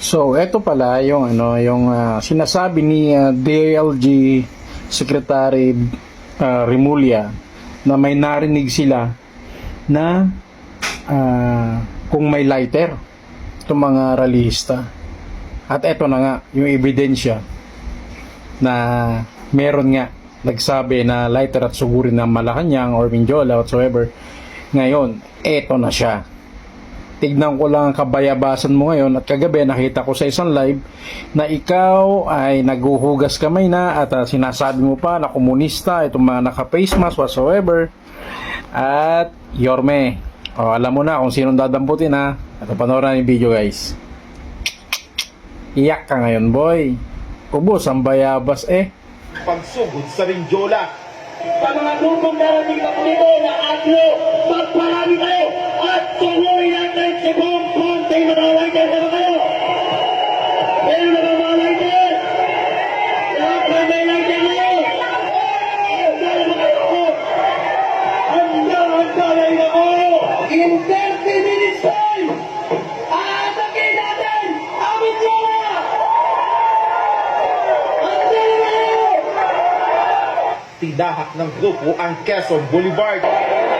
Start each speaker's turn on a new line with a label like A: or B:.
A: So, eto pala yung ano, yung ah, sinasabi ni ah, DLG Secretary ah, Remulla na may narinig sila na ah, kung may lighter itong mga rallyista. At eto na nga, yung ebidensya na meron nga nagsabi na lighter at sugurin ng Malacanang or Mindiola whatsoever. Ngayon, eto na siya tignan ko lang ang kabayabasan mo ngayon at kagabi nakita ko sa isang live na ikaw ay naguhugas kamay na at ah, sinasabi mo pa na komunista itong mga naka-face mask whatsoever at Yorme. O, alam mo na kung sinong dadamputin ha? At panoorin yung video guys. Iyak ka ngayon boy. Ubos ang bayabas eh.
B: Pagsugod sa Ringjola.
C: sa mga grupong darating na punito na atlo, natin si Bong Ponte na mga lighter na kayo. Meron na mga lighter. Lahat na may lighter na yun. Handa na ba kayo? Handa, handa na yun ako. In 30 minutes time, aatakin natin ang Mindoro. Handa na kayo.
B: Tinahak ng grupo ang Quezon Boulevard.